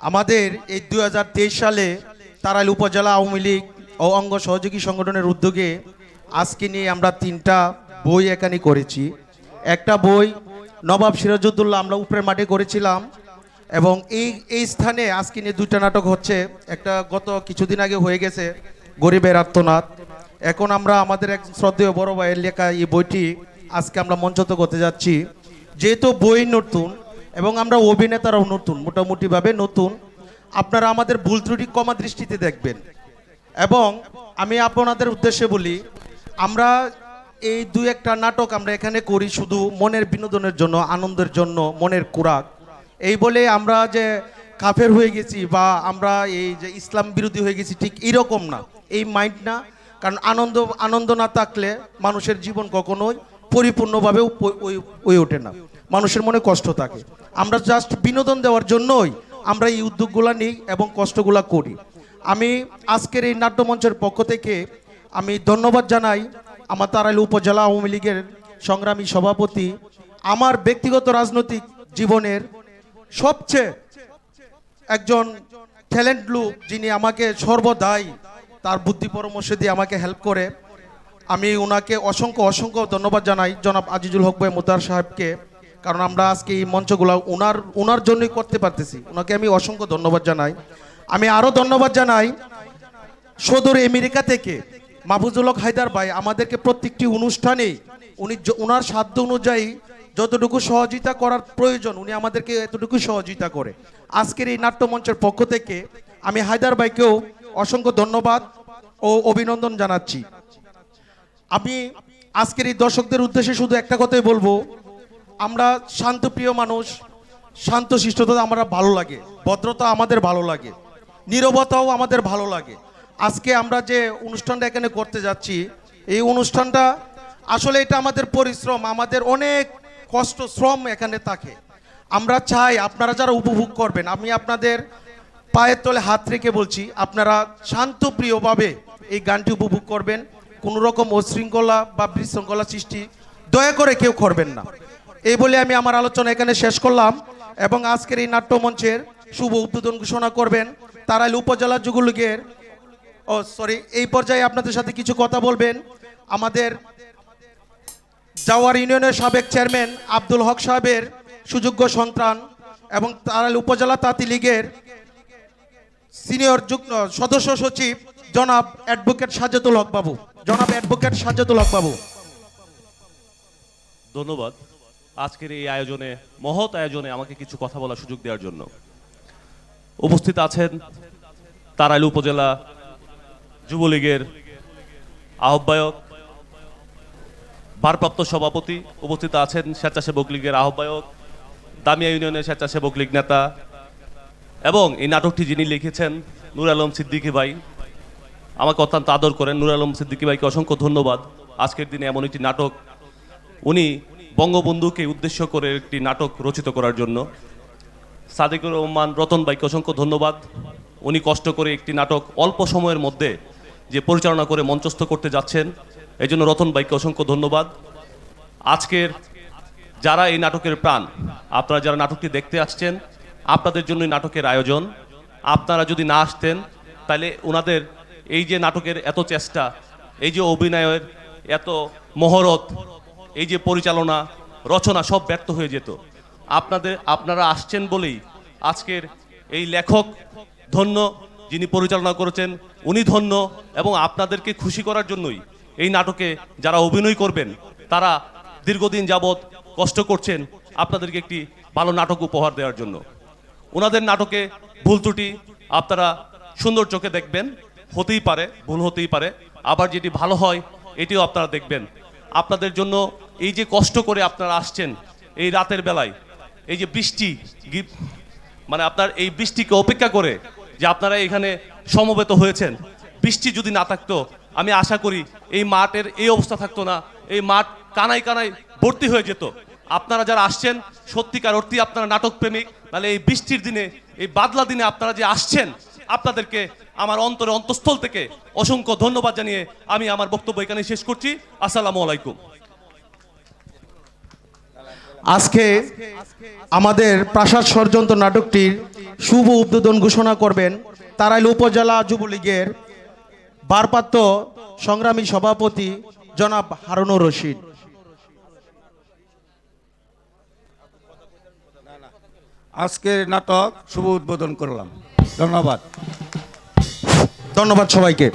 আমাদের এই দুই হাজার তেইশ সালে তারাইল উপজেলা আওয়ামী লীগ ও অঙ্গ সহযোগী সংগঠনের উদ্যোগে আজকে নিয়ে আমরা তিনটা বই এখানে করেছি। একটা বই নবাব সিরাজউদ্দৌলা আমরা উপরের মাঠে করেছিলাম এবং এই এই স্থানে আজকে নিয়ে দুইটা নাটক হচ্ছে। একটা গত কিছুদিন আগে হয়ে গেছে গরিবের আত্মনাথ। এখন আমরা আমাদের এক শ্রদ্ধেয় বড় ভাইয়ের লেখা এই বইটি আজকে আমরা মঞ্চত করতে যাচ্ছি। যেহেতু বই নতুন এবং আমরা অভিনেতারাও নতুন, মোটামুটিভাবে নতুন। আপনারা আমাদের ভুল ত্রুটি কমা দৃষ্টিতে দেখবেন। এবং আমি আপনাদের উদ্দেশ্যে বলি, আমরা এই দু একটা নাটক আমরা এখানে করি শুধু মনের বিনোদনের জন্য, আনন্দের জন্য, মনের কুরাক। এই বলে আমরা যে কাফের হয়ে গেছি বা আমরা এই যে ইসলাম বিরোধী হয়ে গেছি, ঠিক এরকম না। এই মাইন্ড না, কারণ আনন্দ আনন্দ না থাকলে মানুষের জীবন কখনোই পরিপূর্ণভাবে হয়ে ওঠে না। মানুষের মনে কষ্ট থাকে। আমরা জাস্ট বিনোদন দেওয়ার জন্যই আমরা এই উদ্যোগগুলো নিই এবং কষ্টগুলো করি। আমি আজকের এই নাট্যমঞ্চের পক্ষ থেকে আমি ধন্যবাদ জানাই আমার তারাইল উপজেলা আওয়ামী লীগের সংগ্রামী সভাপতি, আমার ব্যক্তিগত রাজনৈতিক জীবনের সবচেয়ে একজন ট্যালেন্ট লোক যিনি আমাকে সর্বদাই তার বুদ্ধি পরামর্শ দিয়ে আমাকে হেল্প করে। আমি ওনাকে অসংখ্য অসংখ্য ধন্যবাদ জানাই জনাব আজিজুল হক ভাই মুতার সাহেবকে। কারণ আমরা আজকে এই মঞ্চগুলো ওনার ওনার জন্যই করতে পারতেছি। ওনাকে আমি অসংখ্য ধন্যবাদ জানাই। আমি আরও ধন্যবাদ জানাই সদর আমেরিকা থেকে মাহফুজুল হক হায়দার ভাই, আমাদেরকে প্রত্যেকটি অনুষ্ঠানে উনি ওনার সাধ্য অনুযায়ী যতটুকু সহযোগিতা করার প্রয়োজন, উনি আমাদেরকে এতটুকু সহযোগিতা করে। আজকের এই নাট্যমঞ্চের পক্ষ থেকে আমি হায়দার ভাইকেও অসংখ্য ধন্যবাদ ও অভিনন্দন জানাচ্ছি। আমি আজকের এই দর্শকদের উদ্দেশ্যে শুধু একটা কথাই বলব আমরা শান্তপ্রিয় মানুষ শান্ত শিষ্টতা আমরা ভালো লাগে, ভদ্রতা আমাদের ভালো লাগে, নীরবতাও আমাদের ভালো লাগে। আজকে আমরা যে অনুষ্ঠানটা এখানে করতে যাচ্ছি, এই অনুষ্ঠানটা আসলে এটা আমাদের পরিশ্রম, আমাদের অনেক কষ্ট, শ্রম এখানে থাকে। আমরা চাই আপনারা যারা উপভোগ করবেন, আমি আপনাদের পায়ের তলে হাত রেখে বলছি, আপনারা শান্তপ্রিয়ভাবে এই গানটি উপভোগ করবেন। কোনো রকম অশৃঙ্খলা বা বিশৃঙ্খলা সৃষ্টি দয়া করে কেউ করবেন না। এই বলে আমি আমার আলোচনা এখানে শেষ করলাম এবং আজকের এই নাট্যমঞ্চের শুভ উদ্বোধন ঘোষণা করবেন তারাইল উপজেলা যুগলীগের, ও সরি, এই পর্যায়ে আপনাদের সাথে কিছু কথা বলবেন। আমাদের জাওয়ার ইউনিয়নের সাবেক চেয়ারম্যান আব্দুল হক সাহেবের সুযোগ্য সন্তান এবং তারাইল উপজেলা তাঁতি লীগের সিনিয়র যুগ্ম সদস্য সচিব জনাব অ্যাডভোকেট সাজ্জাতুল হক বাবু। জনাব অ্যাডভোকেট সাজ্জাতুল হক বাবু। ধন্যবাদ। আজকের এই আয়োজনে, মহৎ আয়োজনে আমাকে কিছু কথা বলার সুযোগ দেওয়ার জন্য। উপস্থিত আছেন তারাইল উপজেলা যুবলীগের আহ্বায়ক, ভারপ্রাপ্ত সভাপতি উপস্থিত আছেন স্বেচ্ছাসেবক লীগের আহ্বায়ক, দামিয়া ইউনিয়নের স্বেচ্ছাসেবক লীগ নেতা এবং এই নাটকটি যিনি লিখেছেন নূর আলম সিদ্দিকী ভাই, আমাকে অত্যন্ত আদর করেন। নূর আলম সিদ্দিকী ভাইকে অসংখ্য ধন্যবাদ। আজকের দিনে এমন একটি নাটক উনি বঙ্গবন্ধুকে উদ্দেশ্য করে একটি নাটক রচিত করার জন্য। সাদেকুর রহমান, রতন ভাইকে অসংখ্য ধন্যবাদ। উনি কষ্ট করে একটি নাটক অল্প সময়ের মধ্যে যে পরিচালনা করে মঞ্চস্থ করতে যাচ্ছেন এই জন্য রতন ভাইকে অসংখ্য ধন্যবাদ। আজকের যারা এই নাটকের প্রাণ, আপনারা যারা নাটকটি দেখতে আসছেন, আপনাদের জন্য নাটকের আয়োজন। আপনারা যদি না আসতেন, তাহলে ওনাদের এই যে নাটকের এত চেষ্টা, এই যে অভিনয়ের এত মহরত এই যে পরিচালনা, রচনা সব ব্যর্থ হয়ে যেত। আপনাদের, আপনারা আসছেন বলেই আজকের এই লেখক ধন্য যিনি পরিচালনা করেছেন, উনি ধন্য এবং আপনাদেরকে খুশি করার জন্যই এই নাটকে যারা অভিনয় করবেন, তারা দীর্ঘদিন যাবৎ কষ্ট করছেন আপনাদেরকে একটি ভালো নাটক উপহার দেওয়ার জন্য। ওনাদের নাটকে ভুল ত্রুটি আপনারা সুন্দর চোখে দেখবেন, হতেই পারে, ভুল হতেই পারে। আবার যেটি ভালো হয়, এটিও আপনারা দেখবেন। আপনাদের জন্য এই যে কষ্ট করে আপনারা আসছেন এই রাতের বেলায়, এই যে বৃষ্টি মানে আপনার এই বৃষ্টিকে অপেক্ষা করে যে আপনারা এখানে সমবেত হয়েছেন, বৃষ্টি যদি না থাকতো, আমি আশা করি এই মাঠের এই অবস্থা থাকতো না, এই মাঠ কানাই কানাই ভর্তি হয়ে যেত। আপনারা যারা আসছেন, সত্যিকার অর্থে আপনারা নাটক প্রেমিক তাহলে এই বৃষ্টির দিনে, এই বাদলা দিনে আপনারা যে আসছেন, আপনাদেরকে আমার অন্তরে অন্তঃস্থল থেকে অসংখ্য ধন্যবাদ জানিয়ে আমি আমার বক্তব্য এখানে শেষ করছি। আসসালামু আলাইকুম। আজকে আমাদের প্রাসাদ ষড়যন্ত্র নাটকটির শুভ উদ্বোধন ঘোষণা করবেন তারাইল উপজেলা যুবলীগের ভারপ্রাপ্ত সংগ্রামী সভাপতি জনাব হারুনুর রশিদ। আজকের নাটক শুভ উদ্বোধন করলাম। ধন্যবাদ। ধন্যবাদ সবাইকে।